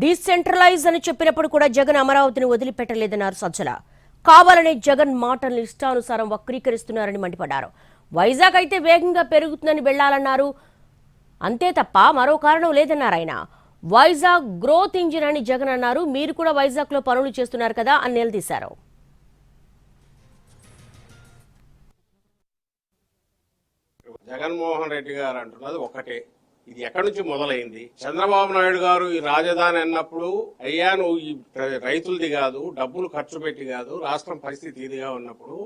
Decentralise అని చెప్పినప్పుడు కూడా జగన్ అమరావతిని వదిలిపెట్టలేదన్నారు సజ్జల. కావాలనే జగన్ మాటలను ఇష్టానుసారం వక్రీకరిస్తున్నారని మండిపడ్డారు. వైజాగ్ అయితే వేగంగా పెరుగుతుందని వెళ్ళాలన్నారు. అంతే తప్ప మరో కారణం లేదన్నారు ఆయన. వైజాగ్ గ్రోత్ ఇంజిన్ అని జగన్ అన్నారు. మీరు కూడా వైజాగ్లో పనులు చేస్తున్నారు కదా అని నిలదీశారు. జగన్మోహన్ రెడ్డి గారు అంటున్నది ఒకటే. ఇది ఎక్కడి నుంచి మొదలైంది? చంద్రబాబు నాయుడు గారు ఈ రాజధాని అన్నప్పుడు అయ్యా నువ్వు ఈ రైతులది కాదు డబ్బులు ఖర్చు పెట్టి కాదు రాష్ట్రం పరిస్థితి ఇదిగా ఉన్నప్పుడు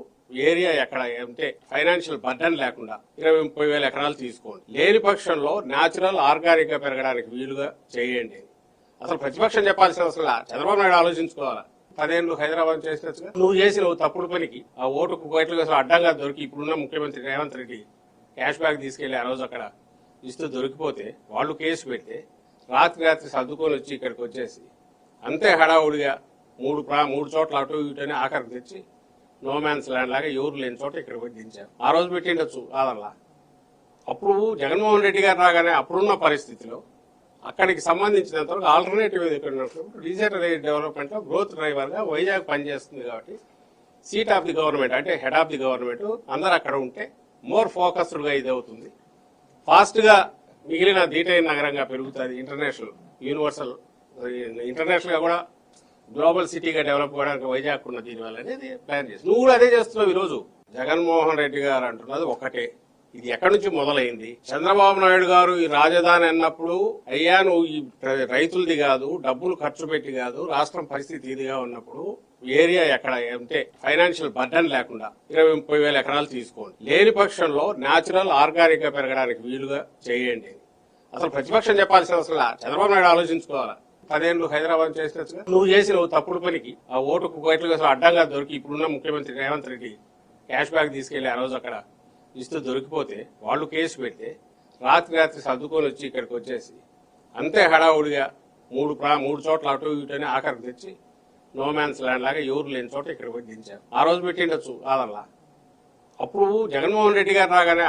ఏరియా ఎక్కడ అంటే ఫైనాన్షియల్ బర్డన్ లేకుండా ఇరవై ముప్పై వేల ఎకరాలు తీసుకోండి. లేని పక్షంలో న్యాచురల్ ఆర్గానిక్గా పెరగడానికి వీలుగా చేయండి. అసలు ప్రతిపక్షం చెప్పాల్సిన అవసరం చంద్రబాబు నాయుడు ఆలోచించుకోవాలా? పదేళ్ళు హైదరాబాద్ చేసినట్టుగా? నువ్వు చేసిన తప్పుడు పనికి ఆ ఓటుకు కోట్ల అసలు అడ్డంగా దొరికి ఇప్పుడున్న ముఖ్యమంత్రి రేవంత్ రెడ్డి క్యాష్ బ్యాక్ తీసుకెళ్ళి ఆ రోజు అక్కడ ఇస్తూ దొరికిపోతే వాళ్ళు కేసు పెడితే రాత్రి రాత్రి సర్దుకొని వచ్చి ఇక్కడికి వచ్చేసి అంతే హడావుడిగా మూడు ప్రా మూడు చోట్ల అటు ఇటు ఆఖరికి తెచ్చి నోమాన్స్ ల్యాండ్ లాగా ఎవరు లేని చోట ఇక్కడ పెట్టించారు దించారు. ఆ రోజు పెట్టిండొచ్చు కాదల్లా అప్పుడు జగన్మోహన్ రెడ్డి గారు రాగానే అప్పుడున్న పరిస్థితిలో అక్కడికి సంబంధించినంత వరకు ఆల్టర్నేటివ్ రీజనల్ డెవలప్మెంట్లో గ్రోత్ డ్రైవర్గా వైజాగ్ పనిచేస్తుంది కాబట్టి సీట్ ఆఫ్ ది గవర్నమెంట్ అంటే హెడ్ ఆఫ్ ది గవర్నమెంట్ అందరు అక్కడ ఉంటే మోర్ ఫోకస్డ్గా ఇది అవుతుంది. ఫాస్ట్గా మిగిలిన దీటైన నగరంగా పెరుగుతుంది ఇంటర్నేషనల్ యూనివర్సల్ ఇంటర్నేషనల్గా కూడా గ్లోబల్ సిటీగా డెవలప్ కావడానికి వైజాగ్ ఉన్న దీనివల్ల అనేది ప్లాన్ చేసి నువ్వు కూడా అదే చేస్తున్నావు ఈ రోజు జగన్మోహన్ రెడ్డి గారు అంటున్నది ఒకటే. ఇది ఎక్కడి నుంచి మొదలైంది? చంద్రబాబు నాయుడు గారు ఈ రాజధాని అన్నప్పుడు అయ్యా నువ్వు ఈ రైతులది కాదు డబ్బులు ఖర్చు పెట్టి కాదు రాష్ట్రం పరిస్థితి ఇదిగా ఉన్నప్పుడు ఏరియా ఎక్కడ? అంటే ఫైనాన్షియల్ బర్డన్ లేకుండా ఇరవై ముప్పై వేల ఎకరాలు తీసుకోండి. లేని పక్షంలో న్యాచురల్ ఆర్గానిక్గా పెరగడానికి వీలుగా చేయండి. అసలు ప్రతిపక్షం చెప్పాల్సిన అవసరం చంద్రబాబు నాయుడు ఆలోచించుకోవాలా? పదేళ్ళు హైదరాబాద్ చేసినట్టుగా? నువ్వు చేసిన తప్పుడు పనికి ఆ ఓటుకు కోట్ల అసలు అడ్డంగా దొరికి ఇప్పుడున్న ముఖ్యమంత్రి రేవంత్ రెడ్డి క్యాష్ బ్యాక్ తీసుకెళ్ళి ఆ రోజు అక్కడ ఇస్తూ దొరికిపోతే వాళ్ళు కేసు పెడితే రాత్రి రాత్రి సర్దుకొని వచ్చి ఇక్కడికి వచ్చేసి అంతే హడావుడిగా మూడు ప్రా మూడు చోట్ల అటు ఇటునే ఆఖరికి తెచ్చి నో మ్యాన్స్ ల్యాండ్ లాగా ఎవరు లేని చోట ఇక్కడ పోయి దించారు. ఆ రోజు పెట్టిండొచ్చు కాదల్లా? అప్పుడు జగన్మోహన్ రెడ్డి గారు రాగానే